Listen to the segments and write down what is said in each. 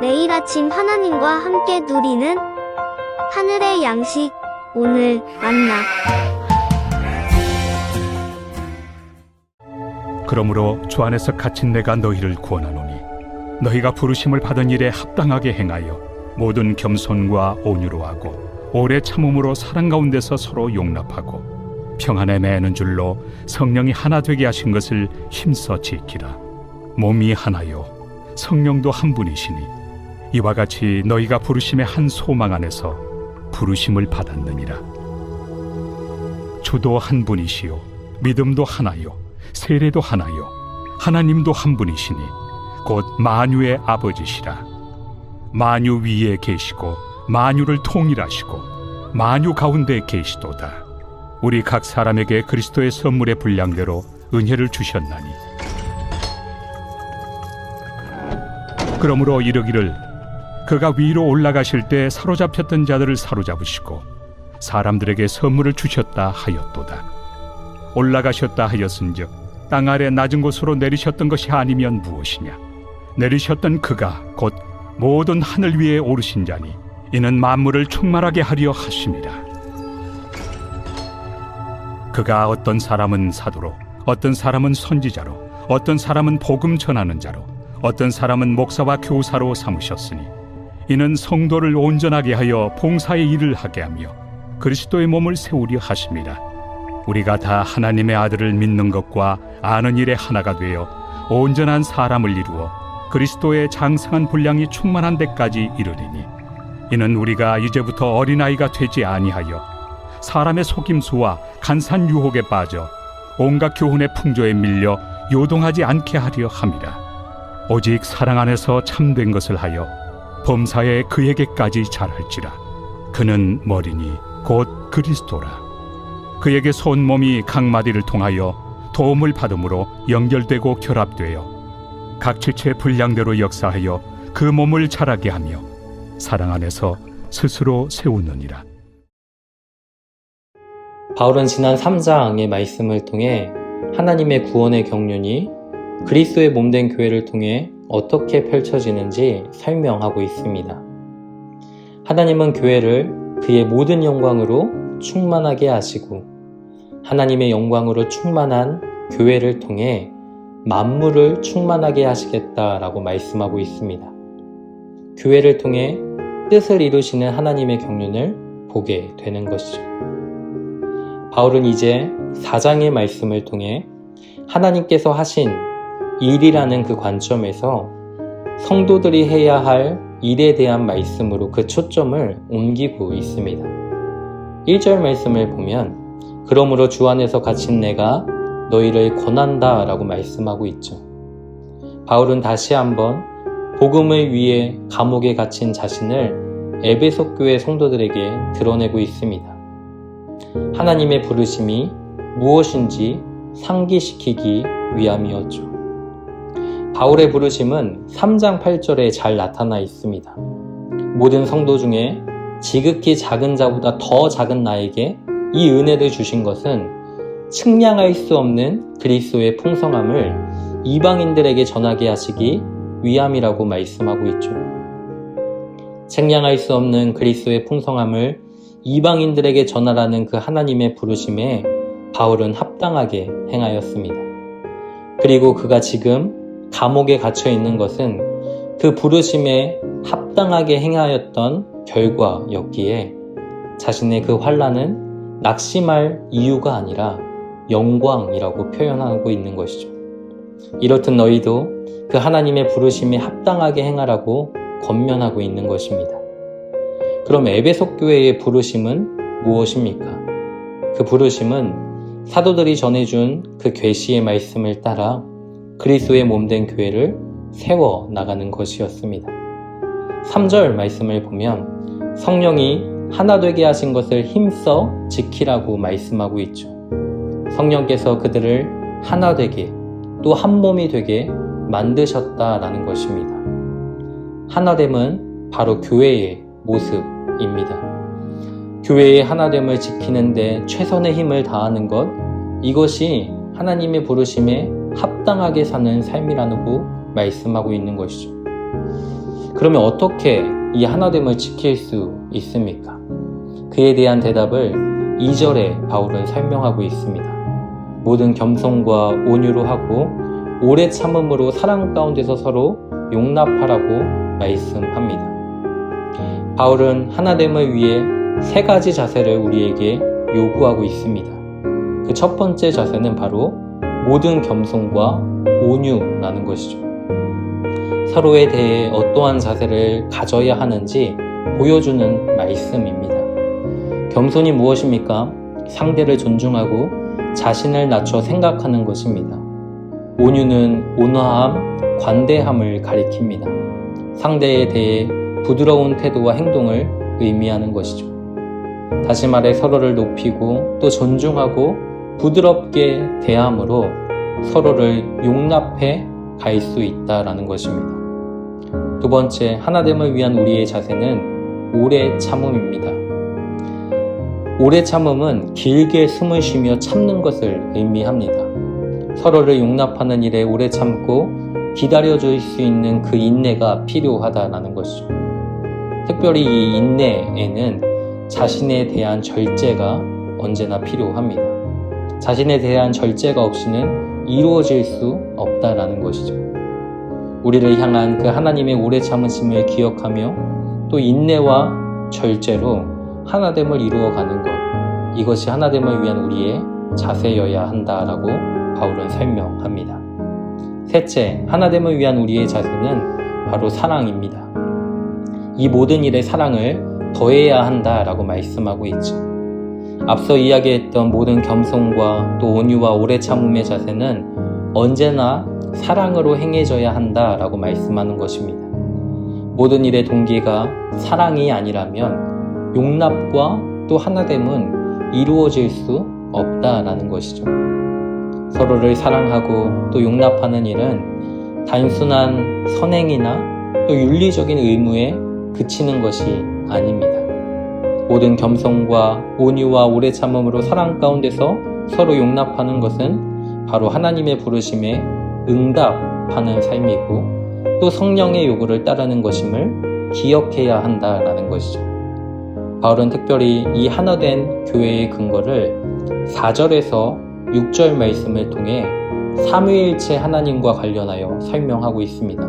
매일 아침 하나님과 함께 누리는 하늘의 양식 오늘 만나. 그러므로 주 안에서 갇힌 내가 너희를 구원하노니 너희가 부르심을 받은 일에 합당하게 행하여 모든 겸손과 온유로 하고 오래 참음으로 사랑 가운데서 서로 용납하고 평안에 매는 줄로 성령이 하나 되게 하신 것을 힘써 지키라. 몸이 하나요. 성령도 한 분이시니 이와 같이 너희가 부르심의 한 소망 안에서 부르심을 받았느니라. 주도 한 분이시요 믿음도 하나요 세례도 하나요 하나님도 한 분이시니 곧 만유의 아버지시라. 만유 위에 계시고 만유를 통일하시고 만유 가운데 계시도다. 우리 각 사람에게 그리스도의 선물의 분량대로 은혜를 주셨나니. 그러므로 이르기를 그가 위로 올라가실 때 사로잡혔던 자들을 사로잡으시고 사람들에게 선물을 주셨다 하였도다. 올라가셨다 하였은즉 땅 아래 낮은 곳으로 내리셨던 것이 아니면 무엇이냐? 내리셨던 그가 곧 모든 하늘 위에 오르신 자니 이는 만물을 충만하게 하려 하심이라 그가 어떤 사람은 사도로 어떤 사람은 선지자로 어떤 사람은 복음 전하는 자로 어떤 사람은 목사와 교사로 삼으셨으니 이는 성도를 온전하게 하여 봉사의 일을 하게 하며 그리스도의 몸을 세우려 하심이라 우리가 다 하나님의 아들을 믿는 것과 아는 일에 하나가 되어 온전한 사람을 이루어 그리스도의 장성한 분량이 충만한 데까지 이르리니 이는 우리가 이제부터 어린아이가 되지 아니하여 사람의 속임수와 간산 유혹에 빠져 온갖 교훈의 풍조에 밀려 요동하지 않게 하려 함이라. 오직 사랑 안에서 참된 것을 하여 범사에 그에게까지 잘할지라 그는 머리니 곧 그리스도라 그에게 손 몸이 각 마디를 통하여 도움을 받음으로 연결되고 결합되어 각 지체의 분량대로 역사하여 그 몸을 자라게 하며 사랑 안에서 스스로 세우느니라. 바울은 지난 3장의 말씀을 통해 하나님의 구원의 경륜이 그리스도의 몸된 교회를 통해 어떻게 펼쳐지는지 설명하고 있습니다. 하나님은 교회를 그의 모든 영광으로 충만하게 하시고 하나님의 영광으로 충만한 교회를 통해 만물을 충만하게 하시겠다라고 말씀하고 있습니다. 교회를 통해 뜻을 이루시는 하나님의 경륜을 보게 되는 것이죠. 바울은 이제 4장의 말씀을 통해 하나님께서 하신 일이라는 그 관점에서 성도들이 해야 할 일에 대한 말씀으로 그 초점을 옮기고 있습니다. 1절 말씀을 보면 그러므로 주 안에서 갇힌 내가 너희를 권한다 라고 말씀하고 있죠. 바울은 다시 한번 복음을 위해 감옥에 갇힌 자신을 에베소 교회 성도들에게 드러내고 있습니다. 하나님의 부르심이 무엇인지 상기시키기 위함이었죠. 바울의 부르심은 3장 8절에 잘 나타나 있습니다. 모든 성도 중에 지극히 작은 자보다 더 작은 나에게 이 은혜를 주신 것은 측량할 수 없는 그리스도의 풍성함을 이방인들에게 전하게 하시기 위함이라고 말씀하고 있죠. 측량할 수 없는 그리스도의 풍성함을 이방인들에게 전하라는 그 하나님의 부르심에 바울은 합당하게 행하였습니다. 그리고 그가 지금 감옥에 갇혀 있는 것은 그 부르심에 합당하게 행하였던 결과였기에 자신의 그 환란은 낙심할 이유가 아니라 영광이라고 표현하고 있는 것이죠. 이렇듯 너희도 그 하나님의 부르심에 합당하게 행하라고 권면하고 있는 것입니다. 그럼 에베소 교회의 부르심은 무엇입니까? 그 부르심은 사도들이 전해준 그 계시의 말씀을 따라 그리스도의 몸된 교회를 세워 나가는 것이었습니다. 3절 말씀을 보면 성령이 하나 되게 하신 것을 힘써 지키라고 말씀하고 있죠. 성령께서 그들을 하나 되게 또 한 몸이 되게 만드셨다라는 것입니다. 하나됨은 바로 교회의 모습입니다. 교회의 하나됨을 지키는데 최선의 힘을 다하는 것, 이것이 하나님의 부르심에 합당하게 사는 삶이라고 말씀하고 있는 것이죠. 그러면 어떻게 이 하나됨을 지킬 수 있습니까? 그에 대한 대답을 2절에 바울은 설명하고 있습니다. 모든 겸손과 온유로 하고 오래 참음으로 사랑 가운데서 서로 용납하라고 말씀합니다. 바울은 하나됨을 위해 세 가지 자세를 우리에게 요구하고 있습니다. 그 첫 번째 자세는 바로 모든 겸손과 온유라는 것이죠. 서로에 대해 어떠한 자세를 가져야 하는지 보여주는 말씀입니다. 겸손이 무엇입니까? 상대를 존중하고 자신을 낮춰 생각하는 것입니다. 온유는 온화함, 관대함을 가리킵니다. 상대에 대해 부드러운 태도와 행동을 의미하는 것이죠. 다시 말해 서로를 높이고 또 존중하고 부드럽게 대함으로 서로를 용납해 갈 수 있다라는 것입니다. 두 번째, 하나됨을 위한 우리의 자세는 오래 참음입니다. 오래 참음은 길게 숨을 쉬며 참는 것을 의미합니다. 서로를 용납하는 일에 오래 참고 기다려줄 수 있는 그 인내가 필요하다라는 것이죠. 특별히 이 인내에는 자신에 대한 절제가 언제나 필요합니다. 자신에 대한 절제가 없이는 이루어질 수 없다라는 것이죠. 우리를 향한 그 하나님의 오래 참으심을 기억하며 또 인내와 절제로 하나됨을 이루어가는 것. 이것이 하나됨을 위한 우리의 자세여야 한다라고 바울은 설명합니다. 셋째, 하나됨을 위한 우리의 자세는 바로 사랑입니다. 이 모든 일에 사랑을 더해야 한다라고 말씀하고 있죠. 앞서 이야기했던 모든 겸손과 또 온유와 오래 참음의 자세는 언제나 사랑으로 행해져야 한다라고 말씀하는 것입니다. 모든 일의 동기가 사랑이 아니라면 용납과 또 하나됨은 이루어질 수 없다라는 것이죠. 서로를 사랑하고 또 용납하는 일은 단순한 선행이나 또 윤리적인 의무에 그치는 것이 아닙니다. 모든 겸손과 온유와 오래 참음으로 사랑 가운데서 서로 용납하는 것은 바로 하나님의 부르심에 응답하는 삶이고 또 성령의 요구를 따르는 것임을 기억해야 한다라는 것이죠. 바울은 특별히 이 하나된 교회의 근거를 4절에서 6절 말씀을 통해 삼위일체 하나님과 관련하여 설명하고 있습니다.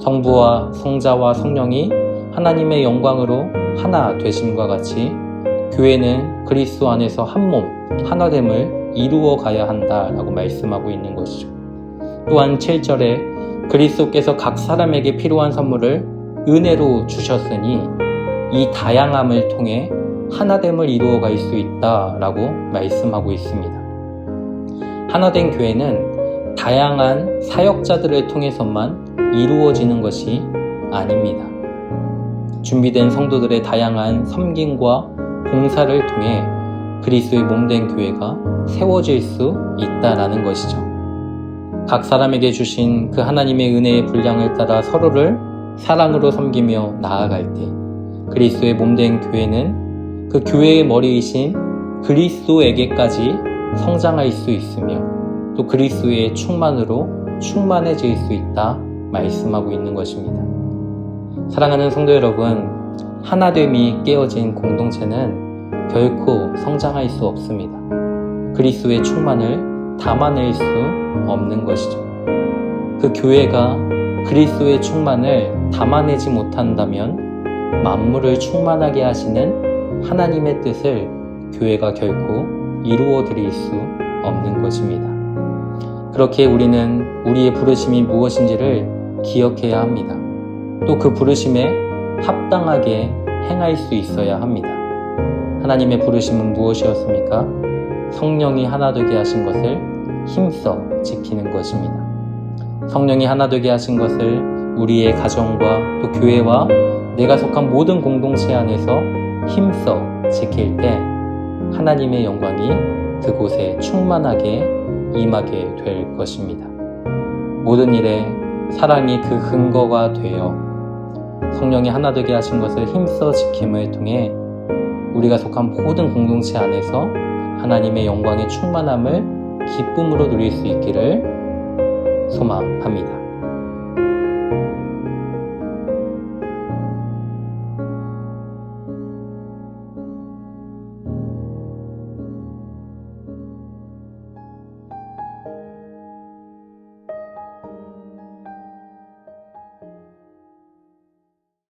성부와 성자와 성령이 하나님의 영광으로 하나 되심과 같이 교회는 그리스도 안에서 한 몸, 하나됨을 이루어 가야 한다라고 말씀하고 있는 것이죠. 또한 7절에 그리스도께서 각 사람에게 필요한 선물을 은혜로 주셨으니 이 다양함을 통해 하나됨을 이루어 갈 수 있다라고 말씀하고 있습니다. 하나된 교회는 다양한 사역자들을 통해서만 이루어지는 것이 아닙니다. 준비된 성도들의 다양한 섬김과 봉사를 통해 그리스도의 몸된 교회가 세워질 수 있다라는 것이죠. 각 사람에게 주신 그 하나님의 은혜의 분량을 따라 서로를 사랑으로 섬기며 나아갈 때 그리스도의 몸된 교회는 그 교회의 머리이신 그리스도에게까지 성장할 수 있으며 또 그리스도의 충만으로 충만해질 수 있다 말씀하고 있는 것입니다. 사랑하는 성도 여러분, 하나됨이 깨어진 공동체는 결코 성장할 수 없습니다. 그리스도의 충만을 담아낼 수 없는 것이죠. 그 교회가 그리스도의 충만을 담아내지 못한다면 만물을 충만하게 하시는 하나님의 뜻을 교회가 결코 이루어 드릴 수 없는 것입니다. 그렇게 우리는 우리의 부르심이 무엇인지를 기억해야 합니다. 또 그 부르심에 합당하게 행할 수 있어야 합니다. 하나님의 부르심은 무엇이었습니까? 성령이 하나 되게 하신 것을 힘써 지키는 것입니다. 성령이 하나 되게 하신 것을 우리의 가정과 또 교회와 내가 속한 모든 공동체 안에서 힘써 지킬 때 하나님의 영광이 그곳에 충만하게 임하게 될 것입니다. 모든 일에 사랑이 그 근거가 되어 성령이 하나 되게 하신 것을 힘써 지킴을 통해 우리가 속한 모든 공동체 안에서 하나님의 영광의 충만함을 기쁨으로 누릴 수 있기를 소망합니다.